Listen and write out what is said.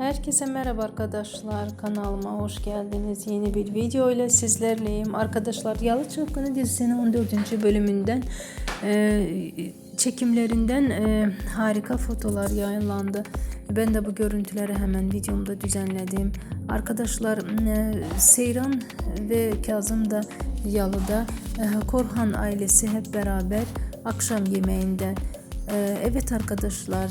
Herkese merhaba arkadaşlar. Kanalıma hoş geldiniz. Yeni bir video ile sizlerleyim. Arkadaşlar Yalı Çapkını dizisinin 14. bölümünden e, çekimlerinden e, harika fotolar yayınlandı. Ben de bu görüntüleri hemen videomda düzenledim. Arkadaşlar e, Seyran ve Kazım da Yalı'da e, Korhan ailesi hep beraber akşam yemeğinde. E, evet arkadaşlar